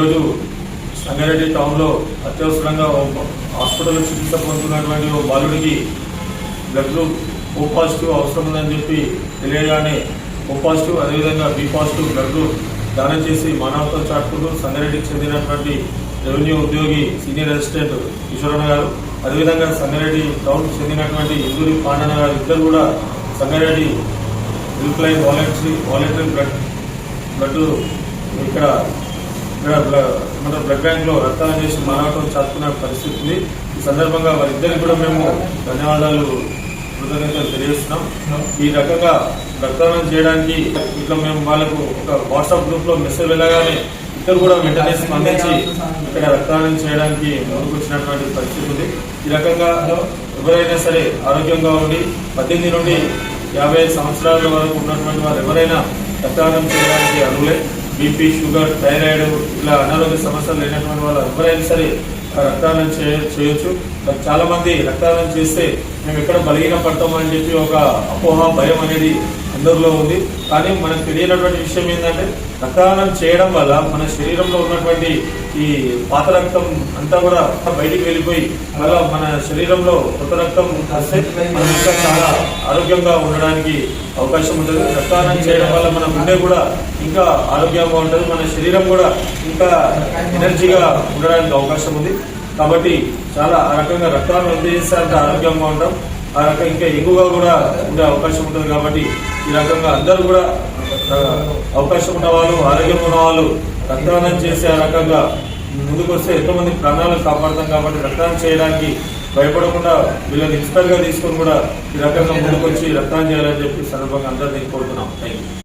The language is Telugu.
ఈరోజు సంగారెడ్డి టౌన్లో అత్యవసరంగా హాస్పిటల్లో చికిత్స పొందుతున్నటువంటి ఓ బాలుడికి బ్లడ్ ఓ పాజిటివ్ అవసరం ఉందని చెప్పి తెలియగానే ఓ పాజిటివ్ అదేవిధంగా బి పాజిటివ్ బ్లడ్ దానం చేసి మానవతో చాటుకుంటూ సంగారెడ్డికి చెందినటువంటి రెవెన్యూ ఉద్యోగి సీనియర్ అసిస్టెంట్ ఈశ్వరన్న గారు అదేవిధంగా సంగారెడ్డి టౌన్కి చెందినటువంటి ఇందూరి పాండన గారు ఇద్దరు కూడా Sangareddy help line voluntary voluntary blood blood ఇక్కడ మన బ్లడ్ బ్యాంక్లో రక్తదానం చేసి మానవత్వం చాటుకున్న పరిస్థితి ఉంది. ఈ సందర్భంగా వారిద్దరికి కూడా మేము ధన్యవాదాలు కృతజ్ఞతలు తెలియజేస్తున్నాం. ఈ రకంగా రక్తదానం చేయడానికి ఇట్లా మేము వాళ్ళకు ఒక వాట్సాప్ గ్రూప్లో మెసేజ్ వెళ్ళగానే ఇద్దరు కూడా వెంటనే స్పందించి ఇక్కడ రక్తదానం చేయడానికి ముందుకొచ్చినటువంటి పరిస్థితి ఉంది. ఈ రకంగా ఎవరైనా సరే ఆరోగ్యంగా ఉండి పద్దెనిమిది నుండి యాభై ఐదు సంవత్సరాల వరకు ఉన్నటువంటి వారు ఎవరైనా రక్తదానం చేయడానికి అర్హులే. బీపీ షుగర్ థైరాయిడ్ ఇలా అనారోగ్య సమస్యలు లేనటువంటి వాళ్ళు ఎవరైనా సరే ఆ రక్తదానం చేయ- చేయొచ్చు. చాలా మంది రక్తదానం చేస్తే మేము ఎక్కడ బలహీన పడతామని చెప్పి ఒక అపోహ భయం అనేది అందరిలో ఉంది. కానీ మనకు తెలియనటువంటి విషయం ఏంటంటే రక్తదానం చేయడం వల్ల మన శరీరంలో ఉన్నటువంటి ఈ పాత రక్తం అంతా కూడా బయటికి వెళ్ళిపోయి అలా మన శరీరంలో కొత్త రక్తం వస్తే మనం ఇంకా చాలా ఆరోగ్యంగా ఉండడానికి అవకాశం ఉంటుంది. రక్తదానం చేయడం వల్ల మన గుండె కూడా ఇంకా ఆరోగ్యంగా ఉంటుంది. మన శరీరం కూడా ఇంకా ఎనర్జీగా ఉండడానికి అవకాశం ఉంది. కాబట్టి చాలా ఆ రకంగా రక్తాన్ని ఎంత చేస్తే అంత ఆరోగ్యంగా ఉంటాం. ఆ రకంగా ఇంకా ఎక్కువగా కూడా ఉండే అవకాశం ఉంటుంది కాబట్టి ఈ రకంగా అందరూ కూడా అవకాశం ఉన్నవాళ్ళు ఆరోగ్యం ఉన్న వాళ్ళు రక్తదానం చేసే ఆ రకంగా ముందుకు వస్తే ఎంతో మంది ప్రాణాలు కాపాడతాం కాబట్టి రక్తదానం చేయడానికి భయపడకుండా వీళ్ళని ఇన్స్పైర్గా తీసుకొని కూడా ఈ రకంగా ముందుకు వచ్చి రక్తదానం చేయాలని చెప్పి సందర్భంగా అందరినీ కోరుతున్నాం. Thank you